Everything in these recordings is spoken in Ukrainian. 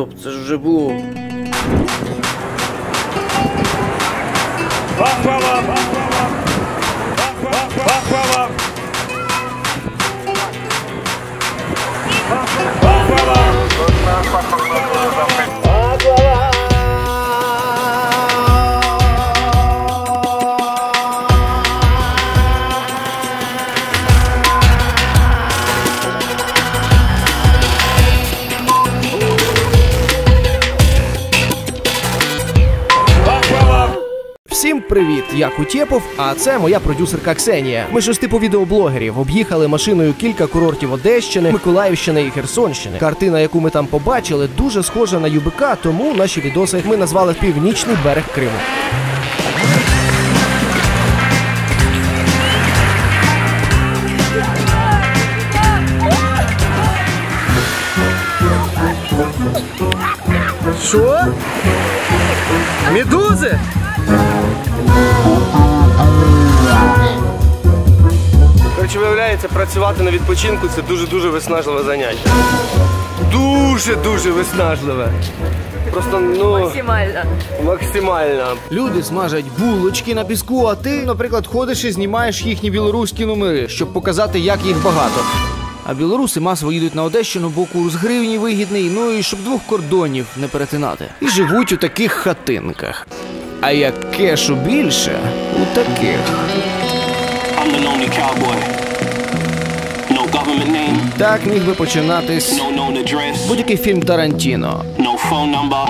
Стоп, це ж вже було. Oh, brother! Привіт! Я Кутєпов, а це моя продюсерка Ксенія. Ми ж з типу відеоблогерів об'їхали машиною кілька курортів Одещини, Миколаївщини і Херсонщини. Картина, яку ми там побачили, дуже схожа на ЮБК, тому наші відоси ми назвали Північний берег Криму. Що? Медузи? Коротше, виявляється, працювати на відпочинку це дуже-дуже виснажливе заняття. Дуже-дуже виснажливе. Просто ну Максимально. максимально. Люди смажать булочки на піску, а ти, наприклад, ходиш і знімаєш їхні білоруські номери, щоб показати, як їх багато. А білоруси масово їдуть на Одещину, бо курс гривні вигідний, ну і щоб двох кордонів не перетинати. І живуть у таких хатинках. А як кешу більше, у таких. Так міг би починатись будь-який фільм Тарантіно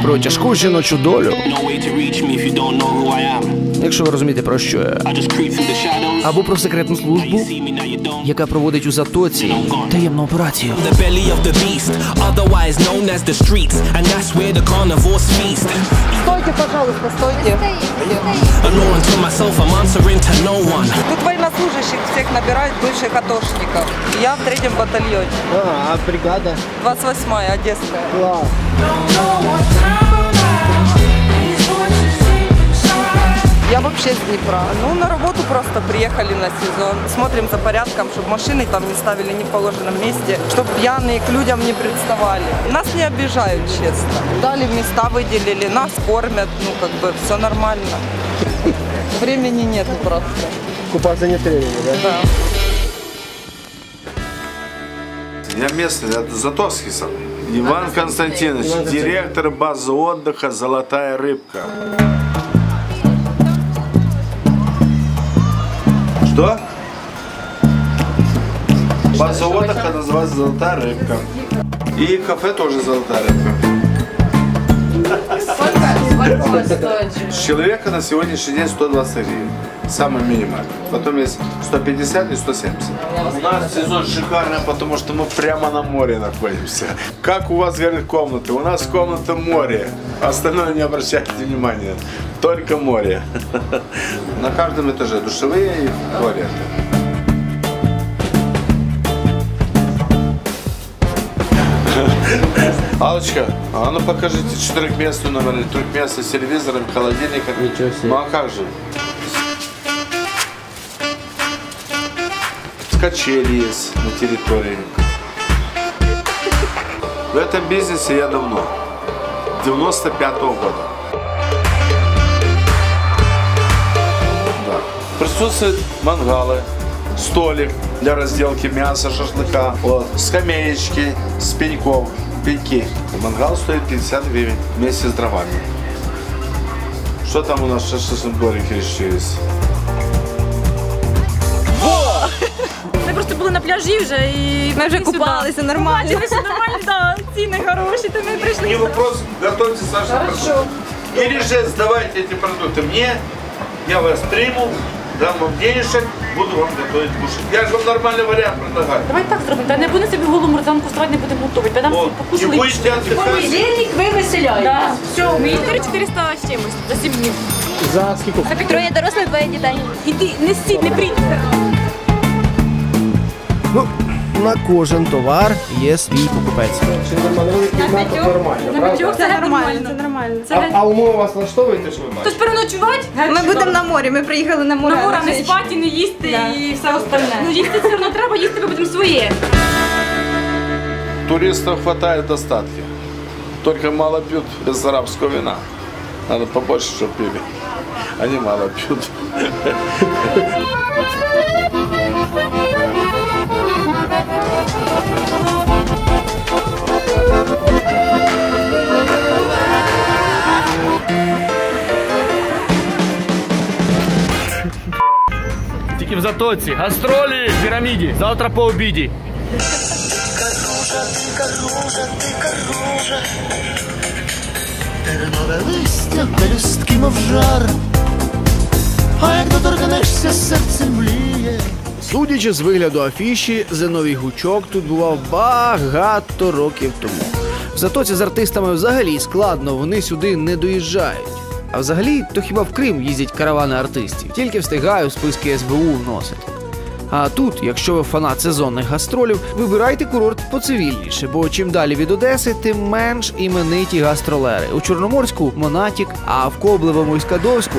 про тяжку жіночу долю, no way to reach me if you don't know who I am. якщо ви розумієте про що я. I just creep through the shadows. Або про секретну службу, see me, now you don't. яка проводить у затоці таємну операцію. The belly of the beast, otherwise known as the streets, and that's where the carnivores feast. Стойте, пожалуйста, стойте. Alone to myself, I'm answering to no one. Тут военнослужащих всех набирают бывших атошников. Я в третьем батальоне. А, а бригада? 28-я, Одесская. Клас. Я вообще с Днепра. Ну, на работу просто приехали на сезон. Смотрим за порядком, чтобы машины там не ставили не в положенном месте, чтобы пьяные к людям не представали. Нас не обижают, честно. Дали места, выделили, нас кормят, ну, как бы, все нормально. Времени нет просто. Купаться нет времени, да? Да. Я местный, это Затоцкий сам. Иван Константинович, директор базы отдыха «Золотая рыбка». Что? База отдыха называется «Золотая рыбка». И кафе тоже «Золотая рыбка». С человека на сегодняшний день 120 гривен. Самый минимальный. Потом есть 150 и 170. У нас сезон шикарный, потому что мы прямо на море находимся. Как у вас, говорят, комнаты? У нас комната море. Остальное не обращайте внимания. Только море. На каждом этаже душевые и туалеты. Алочка, а ну покажите четырехместный номер или трехместный с телевизором, холодильником. Ничего себе. Ну а как же? Качели есть на территории. В этом бизнесе я давно. 95-го года. Да. Присутствуют мангалы, столик для разделки мяса, шашлыка, вот, скамеечки с пеньков, пеньки. Мангал стоит 50 гривен вместе с дровами. Что там у нас в шашлычном дворике решились? Ми просто були на пляжі вже і Ми вже сюди. купалися нормально. Побачили, що нормально, да, ціни хороші, то ми прийшли. Не вопрос, готовьте Саша продукты. Или же сдавайте эти продукты мне, я вас приму, дам вам денежек, буду вам готовить кушать. Я же вам нормальный вариант предлагаю. Давай так зробимо. Та не будемо собі голову морзанку ставати, не будемо готувати. Та нам Вот. И покушали. будете отдыхать. Понедельник ви виселяєте. Да. Все, мені 400 з чимось за 7 днів. За скільки? Троє дорослих, двоє дітей. Іди, не стій, не прийди. Ну, на кожен товар є свій покупець. На п'ятьох це нормально. Це нормально. Це А умови вас влаштовуєте, що ви Тож переночувати? Ми будемо на морі, ми приїхали на море. на море не спати, не їсти і все остальне. Ну їсти все одно треба, їсти ми будемо своє. Туристов хватает достатки. Только мало пьют без арабского вина. Надо побольше, чтобы пили. Они мало пьют. Тільки в затоці. Гастролі в піраміді. Завтра по обіді. Тернове листя, пелюстки, мов жар. А як доторкнешся, серце мліє. Судячи з вигляду афіші, Зиновій Гучок тут бував багато років тому. В затоці з артистами взагалі складно, вони сюди не доїжджають. А взагалі, то хіба в Крим їздять каравани артистів, тільки встигаю в списки СБУ вносити. А тут, якщо ви фанат сезонних гастролів, вибирайте курорт поцивільніше, бо чим далі від Одеси, тим менш імениті гастролери. У Чорноморську Монатік, а в Коблевому і Скадовську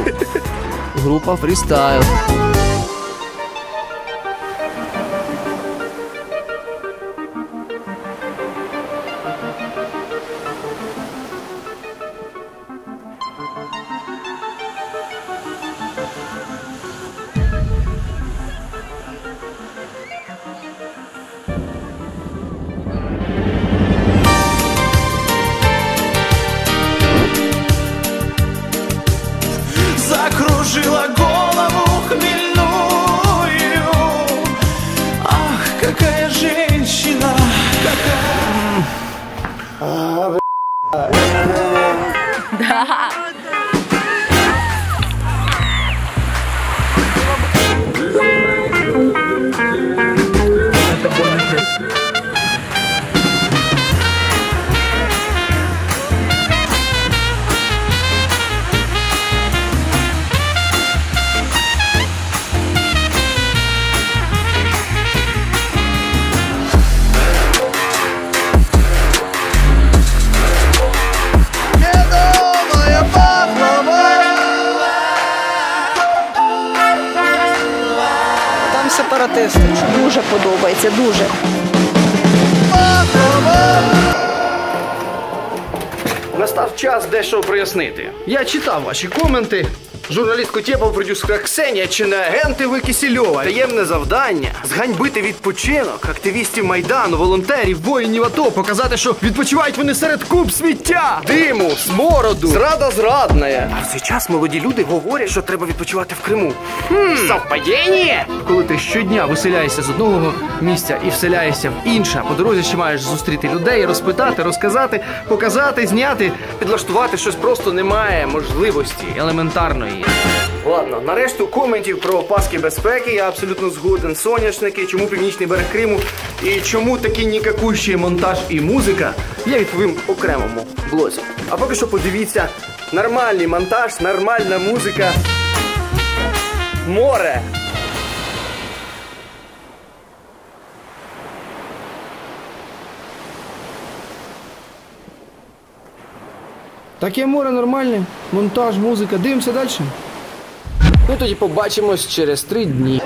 група фрістайл. Сепаратисти. Дуже подобається, дуже. Настав час дещо прояснити. Я читав ваші коменти. Журналіст Кутєпов, продюсерка Ксенія, чи не агенти ви Кисельова. Таємне завдання зганьбити відпочинок активістів Майдану, волонтерів, воїнів АТО, показати, що відпочивають вони серед куб сміття, диму, смороду, зрада зрадна. А в цей час молоді люди говорять, що треба відпочивати в Криму. Совпадіння? Коли ти щодня виселяєшся з одного місця і вселяєшся в інше, по дорозі ще маєш зустріти людей, розпитати, розказати, показати, зняти, підлаштувати щось просто немає можливості елементарної. Ладно, нарешту коментів про паски безпеки я абсолютно згоден. Соняшники, чому північний берег Криму і чому такий нікакущий монтаж і музика, я відповім окремому блозі. А поки що подивіться, нормальний монтаж, нормальна музика. Море. Таке море нормальне, монтаж, музика. Дивимося далі. Ну тоді побачимось через три дні.